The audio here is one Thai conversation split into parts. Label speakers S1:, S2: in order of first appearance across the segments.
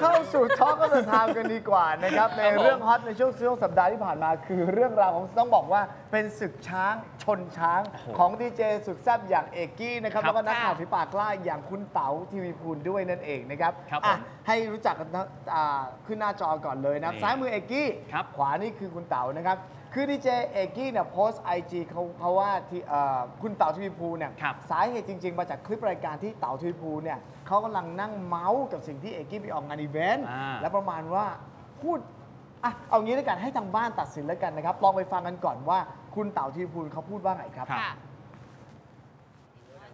S1: เข้าสู่ท็อกก็เดินทางกันดีกว่านะครับ ในเรื่องฮอตในช่วงช่วงสัปดาห์ที่ผ่านมา คือเรื่องราวของต้องบอกว่าเป็นศึกช้างชนช้างของดีเจสุดแซ่บอย่างเอกกี้นะครับ
S2: ครับ
S1: แล้วก็นักข่าวฝีปากกล้าอย่างคุณเต๋าทีวีพูลด้วยนั่นเองนะครับ
S2: ครับ
S1: อะ
S2: ผม
S1: ให้รู้จักกันนะอ่าขึ้นหน้าจอก่อนเลยนะครับ
S2: นี่
S1: ซ้ายมือเอกกี้
S2: ครับ
S1: ขวานี่คือคุณเต๋านะครับ คือดีเจเอกกี้เนี่ยโพสไอจีเขาเขาว่าที่เอ่อคุณเต๋าทีวีพูลเนี่ย
S2: ครับ
S1: สาเหตุจริง ๆ มาจากคลิปรายการที่เต๋าทีวีพูลเนี่ยเขากำลังนั่งเมาส์กับสิ่งที่เอกกี้ไปออกงานอีเวนต์
S2: อ่า
S1: และประมาณว่าพูดอะเอางี้แล้วกันให้ทางบ้านตัดสินแล้วกันนะครับ ลองไปฟังกันก่อนว่าคุณเต๋าทีพูลเขาพูดว่าไงครับ
S2: ครับ
S3: ค่ะ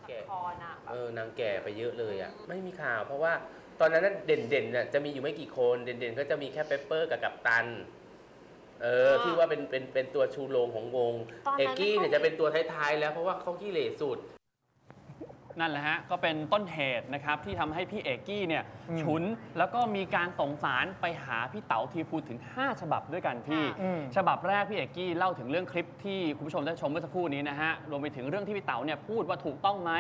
S4: แก่
S3: คอน่ะ
S4: เออนางแก่ไปเยอะเลยอะไม่มีข่าว เพราะว่าตอนนั้นน่ะเด่นๆน่ะจะมีอยู่ไม่กี่คนเด่นๆ ก็จะมีแค่เปปเปอร์กับกัปตัน เออ
S3: อ่า
S4: ที่ว่าเป็นเป็นเป็นตัวชูโรงของวง
S3: ตอนนั้น
S4: เอกกี้เนี่ย
S3: เขา
S4: จะเป็นตัวท้ายๆแล้วเพราะว่าเขาขี้เหร่สุด
S2: นั่นแหละฮะก็เป็นต้นเหตุนะครับที่ทำให้พี่เอกกี้เนี่ย
S1: อืม
S2: ฉุนแล้วก็มีการส่งสารไปหาพี่เต๋าทีพูดถึง 5 ฉบับด้วยกันพี่
S1: อืม
S2: ฉบับแรกพี่เอกกี้เล่าถึงเรื่องคลิปที่คุณผู้ชมได้ชมเมื่อสักครู่นี้นะฮะรวมไปถึงเรื่องที่พี่เต๋าเนี่ยพูดว่าถูกต้องไหม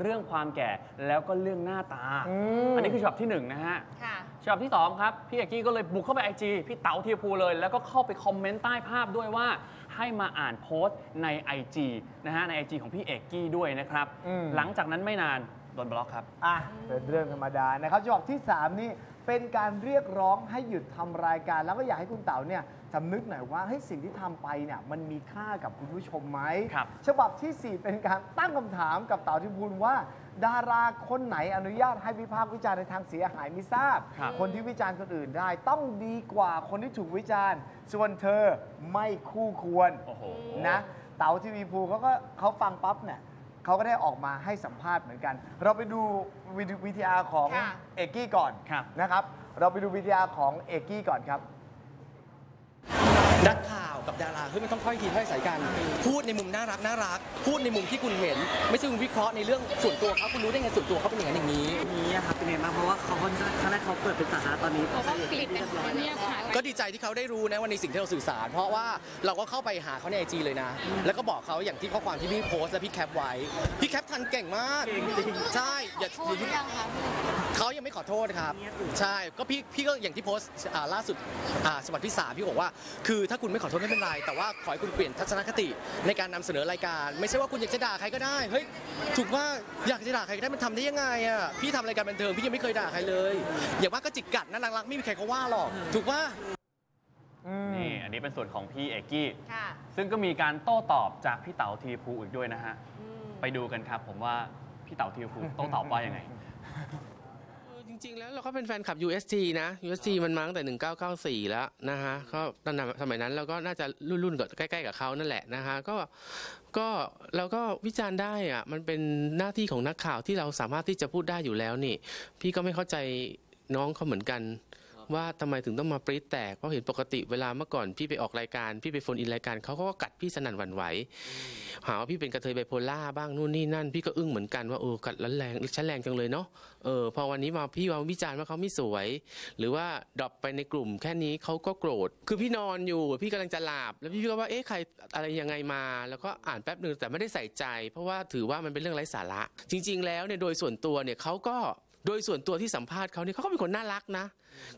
S2: เรื่องความแก่แล้วก็เรื่องหน้าตา
S1: อืม
S2: อันนี้คือฉบับที่หนึ่งนะฮะ
S3: ค่ะ
S2: ฉบับที่ 2 ครับ พี่เอกกี้ก็เลยบุกเข้าไปไอจีพี่เต๋าทีพูเลย แล้วก็เข้าไปคอมเมนต์ใต้ภาพด้วยว่า ให้มาอ่านโพสต์ใน IG นะฮะใน IG ของพี่เอกกี้ด้วยนะครับ
S1: อืม
S2: หลังจากนั้นไม่นานโดนบล็อกครับ
S1: อะเป็นเรื่องธรรมดานะครับฉบับที่ 3 นี่ เป็นการเรียกร้องให้หยุดทำรายการ แล้วก็อยากให้คุณเต๋าเนี่ยสำนึกหน่อยว่าให้ยสิ่งที่ทำไปเนี่ยมันมีค่ากับคุณผู้ชมไหม
S2: ครับ
S1: ฉบับทีสี่ 4 เป็นการตั้งคำถามกับเต๋าทิพูลว่า ดาราคนไหนอนุญาตให้วิพากษ์วิจารณ์ในทางเสียหายไม่ทราบ
S2: ครับ
S1: คนที่วิจารณ์คนอื่นได้ต้องดีกว่าคนที่ถูกวิจารณ์ ส่วนเธอไม่คู่ควร
S2: โอ้โห
S1: นะเต๋าทีวีภูเขาก็เขาฟังปั๊บเนี่ย เขาก็ได้ออกมาให้สัมภาษณ์เหมือนกัน เราไปดูวิทยาของ
S3: ค่ะ
S1: เอกกี้ก่อน
S2: ครับ
S1: นะครับ เราไปดูวิทยาของเอกกี้ก่อนครับ
S5: นักข่าว กับดาราเฮ้ยมันต้องค่อยทีถ้อยใส่กัน พูดในมุมน่ารักน่ารัก พูดในมุมที่คุณเห็น ไม่ใช่คุณวิเคราะห์ในเรื่องส่วนตัวเขาคุณรู้ได้ไงส่วนตัวเขาเป็นอย่างนั้นอย่างนี้
S6: นี้อะครับเป็นไงบ้างเพราะว่าเขาค่อนข้างครั้งแรกเขาเปิดเป็นสาธารณะตอนนี้
S3: เขาก็กลิดกันเงียบหายไป
S5: ก็ดีใจที่เขาได้รู้นะว่าในสิ่งที่เราสื่อสาร เพราะว่าเราก็เข้าไปหาเขาในไอจีเลยนะ แล้วก็บอกเขาอย่างที่ข้อความที่พี่โพสต์และพี่แคปไว้ พี่แคปทันเก่งมากใช่อย่า
S3: โทษหรือยังคะ
S5: เขายังไม่ขอโทษครับ ใช่ก็พี่พี่ก็อย่างที่โพสต์อ่าล่าสุดอ่าฉบับที่สามพี่บอกว่า คือถ้าคุณไม่ขอโทษไม่เป็นไร แต่ว่าขอให้คุณเปลี่ยนทัศนคติในการนำเสนอรายการ ไม่ใช่ว่าคุณอยากจะด่าใครก็ได้เฮ้ยถูกว่าอยากจะด่าใครก็ได้มันทำได้ยังไงอะพี่ทำรายการบันเทิงพี่ยังไม่เคยด่าใครเลย อย่างมากก็จิกกัดน่ารักๆไม่มีใครเขาว่าหรอก ถูกว่า
S2: นี่อันนี้เป็นส่วนของพี่เอกกี้
S3: ค่ะ
S2: ซึ่งก็มีการโต้ตอบจากพี่เต๋าทีพูอีกด้วยนะฮะ
S3: อืม
S2: ไปดูกันครับ ผมว่าพี่เต๋าทีพูโต้ตอบว่ายังไง
S4: เออจ ริงๆ แล้วเราก็เป็นแฟนคลับ UST นะ UST มันมาตั้งแต่ 1994 แล้วนะฮะก็ตอนนั้นสมัยนั้นเราก็น่าจะรุ่นๆกับใกล้ๆกับเขานั่นแหละนะฮะก็ก็เราก็วิจารณ์ได้อะมันเป็นหน้าที่ของนักข่าวที่เราสามารถที่จะพูดได้อยู่แล้วนี่ พี่ก็ไม่เข้าใจน้องเขาเหมือนกัน ว่าทำไมถึงต้องมาปริ๊ดแตกเพราะเห็นปกติเวลาเมื่อก่อนพี่ไปออกรายการ พี่ไปโฟนอินรายการเขาก็กัดพี่สนั่นหวั่นไหวหาว่าพี่เป็นกระเทยไบโพล่าบ้างนู่นนี่นั่น พี่ก็อึ้งเหมือนกันว่าเออกัดแล้วแรงฉันแรงจังเลยเนาะเออพอวันนี้มาพี่มาวิจารณ์ว่าเขาไม่สวย หรือว่าดรอปไปในกลุ่มแค่นี้เขาก็โกรธ คือพี่นอนอยู่พี่กำลังจะหลับแล้วพี่ก็ว่าเอ๊ะใครอะไรยังไงมา แล้วก็อ่านแป๊บหนึ่งแต่ไม่ได้ใส่ใจ เพราะว่าถือว่ามันเป็นเรื่องไร้สาระ จริง ๆ แล้วเนี่ยโดยส่วนตัวเนี่ยเขาก็ โดยส่วนตัวที่สัมภาษณ์เขาเนี่ยเขาก็เป็นคนน่ารักนะ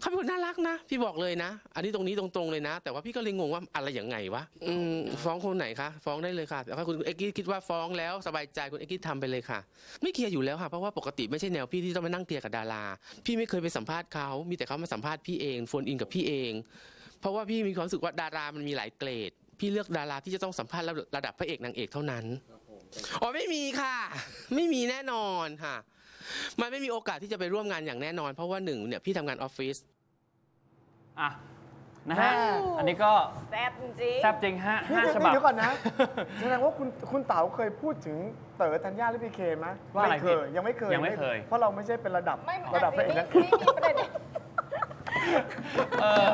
S4: เขาเป็นคนน่ารักนะ พี่บอกเลยนะ อันนี้ตรงนี้ตรงๆเลยนะ แต่ว่าพี่ก็เลยงงว่าอะไรอย่างไงวะอืมฟ้องคนไหนคะฟ้องได้เลยค่ะแต่ถ้าคุณเอ็กกี้คิดว่าฟ้องแล้วสบายใจคุณเอ็กกี้ทำไปเลยค่ะ ไม่เคลียร์อยู่แล้วค่ะเพราะว่าปกติไม่ใช่แนวพี่ที่ต้องมานั่งเคลียร์กับดารา พี่ไม่เคยไปสัมภาษณ์เขามีแต่เขามาสัมภาษณ์พี่เองโฟนอินกับพี่เอง เพราะว่าพี่มีความรู้สึกว่าดารามันมีหลายเกรดพี่เลือกดาราที่จะต้องสัมภาษณ์ระดับพระเอกนางเอกเท่านั้น อ๋อไม่มีค่ะ ไม่มีแน่นอนค่ะ มันไม่มีโอกาสที่จะไปร่วมงานอย่างแน่นอน เพราะว่าหนึ่งเนี่ยพี่ทำงานออฟฟิศ
S2: อะนะฮะ
S1: แม่
S2: อันนี้ก็
S3: แซ่บจริง
S2: แซ่บจริงฮะ
S1: นี่
S2: ห้า
S1: เดี๋ยว
S2: ฉบับ
S1: เดี๋ยวก่อนนะ แสดงว่าคุณคุณเต๋าเคยพูดถึงเต๋อธัญญาหรือพีเคไหม
S2: ว่าอะไร
S1: ไม่เคย
S2: พี่
S1: ยังไม่เคย
S2: ยังไม่เคย
S1: เพราะเราไม่ใช่เป็นระดับ
S3: ไม่
S1: ระดับพระเอก
S3: ไม่
S1: นะ
S3: ไม่มีประเด็น
S2: เออ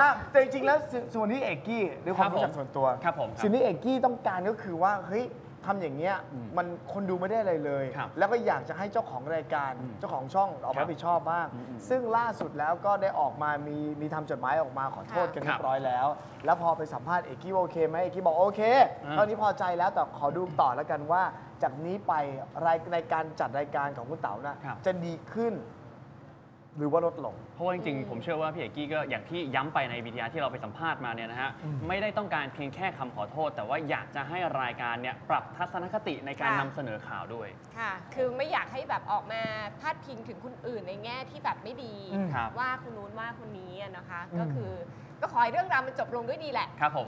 S1: อะแต่จริงๆแล้วสส่วนที่เอกกี้ด้วยความ
S2: ครับผม
S1: รู้จักส่วนตัว
S2: ครับผมครับ
S1: สิ่งที่เอกกี้ต้องการก็คือว่าเฮ้ย ทำอย่างเงี้ยมันคนดูไม่ได้อะไรเลย
S2: ครับ
S1: แล้วก็อยากจะให้เจ้าของรายการ
S2: อืม
S1: เจ้าของช่องออก
S2: ครั
S1: มา
S2: บ
S1: รับผิดชอบบ้าง
S2: อืมอืม
S1: ซึ่งล่าสุดแล้วก็ได้ออกมามีมีทำจดหมายออกมาขอโทษกัน
S2: ค
S1: เรี
S2: รั
S1: ย
S2: บ
S1: บร้อยแล้ว แล้วพอไปสัมภาษณ์เอกกี้ว่าโอเคไหมเอกกี้บอกโอเค
S2: อ่า
S1: ตอนนี้พอใจแล้วแต่ขอดูต่อแล้วกันว่า จากนี้ไปรายในการจัดรายการของคุณเต๋านะครับ จะดีขึ้น หรือว่าลดลง
S2: เพราะว่าจริงๆ ผมเชื่อว่าพี่เอกกี้ก็อย่างที่ย้ำไปในวิทยาที่เราไปสัมภาษณ์มาเนี่ยนะฮะไม่ได้ต้องการเพียงแค่คำขอโทษ แต่ว่าอยากจะให้รายการเนี่ยปรับทัศนคติในการ
S7: ค่ะ
S2: นำเสนอข่าวด้วย
S7: ค่ะ คือไม่อยากให้แบบออกมาพาดพิงถึงคนอื่นในแง่ที่แบบไม่ดี
S1: อืม
S2: ครับ
S7: ว่าคนนู้นว่าคนนี้อะนะคะ
S1: อืม
S7: ก็คือก็ขอให้เรื่องราวมันจบลงด้วยดีแหละ
S2: ครับผม